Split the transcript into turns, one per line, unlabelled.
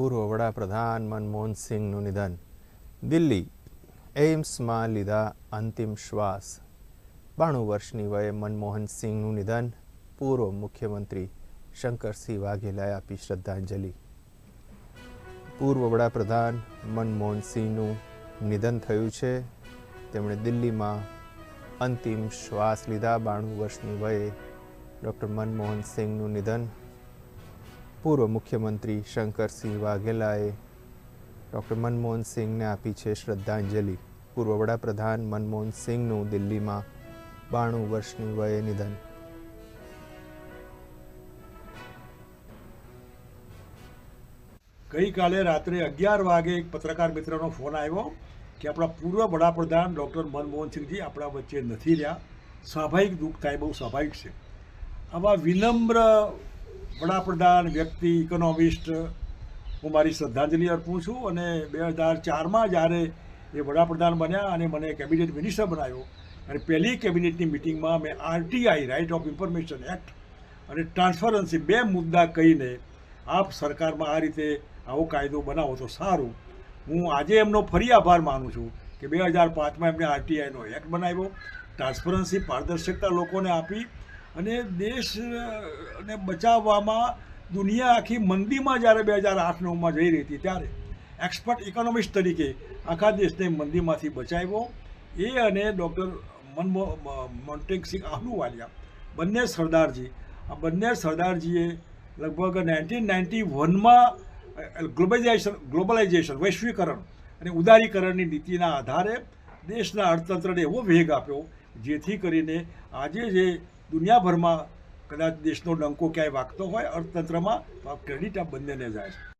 પૂર્વ વડાપ્રધાન મનમોહન સિંહનું નિધન. દિલ્હી, એઇમ્સમાં લીધા અંતિમ શ્વાસ. બાણું વર્ષની વયે મનમોહન સિંહનું નિધન પૂર્વ મુખ્યમંત્રી શંકરસિંહ વાઘેલાએ આપી શ્રદ્ધાંજલિ. પૂર્વ વડાપ્રધાન મનમોહન સિંહનું નિધન થયું છે. તેમણે દિલ્હીમાં અંતિમ શ્વાસ લીધા. બાણું વર્ષની વયે ડૉક્ટર મનમોહન સિંહનું નિધન પૂર્વ મુખ્યમંત્રી શંકરસિંહ વાઘેલાએ ડૉક્ટર મનમોહન સિંહને આપી છે શ્રદ્ધાંજલિ. પૂર્વ વડાપ્રધાન મનમોહન સિંહનું દિલ્હીમાં બાણું વર્ષની વયે નિધન.
ગઈકાલે રાત્રે અગિયાર વાગે એક પત્રકાર મિત્રનો ફોન આવ્યો કે આપણા પૂર્વ વડાપ્રધાન ડૉક્ટર મનમોહનસિંહજી આપણા વચ્ચે નથી રહ્યા. સ્વાભાવિક દુઃખ થાય, બહુ સ્વાભાવિક છે. આવા વિનમ્ર વડાપ્રધાન, વ્યક્તિ, ઇકોનોમિસ્ટ, હું મારી શ્રદ્ધાંજલિ અર્પું છું અને બે હજાર ચારમાં જ્યારે એ વડાપ્રધાન બન્યા અને મને કેબિનેટ મિનિસ્ટર બનાવ્યો અને પહેલી કેબિનેટની મિટિંગમાં મેં RTI right of information act અને ટ્રાન્સપરન્સી બે મુદ્દા કહીને આપ સરકારમાં આ રીતે આવો કાયદો બનાવો તો સારું. હું આજે એમનો ફરી આભાર માનું છું કે બે હજાર પાંચમાં એમણે આરટીઆઈનો એક્ટ બનાવ્યો. ટ્રાન્સપરન્સી પારદર્શકતા લોકોને આપી અને દેશને બચાવવામાં દુનિયા આખી મંદીમાં જ્યારે બે હજાર આઠ નવમાં જઈ રહી હતી ત્યારે એક્સપર્ટ ઇકોનોમિસ્ટ તરીકે આખા દેશને મંદીમાંથી બચાવ્યો. એ અને ડૉક્ટર મનમો મોન્ટેકસિંહ આહલુવાલિયા, બંને સરદારજી. આ બંને સરદારજીએ લગભગ નાઇન્ટીન નાઇન્ટી વનમાં ગ્લોબલાઇઝેશન ગ્લોબલાઇઝેશન, વૈશ્વિકરણ અને ઉદારીકરણની નીતિના આધારે દેશના અર્થતંત્રને એવો વેગ આપ્યો, જેથી કરીને આજે જે દુનિયાભરમાં કદાચ દેશનો ડંકો ક્યાંય વાગતો હોય, અર્થતંત્રમાં તો આ ક્રેડિટ આ બંનેને જાય છે.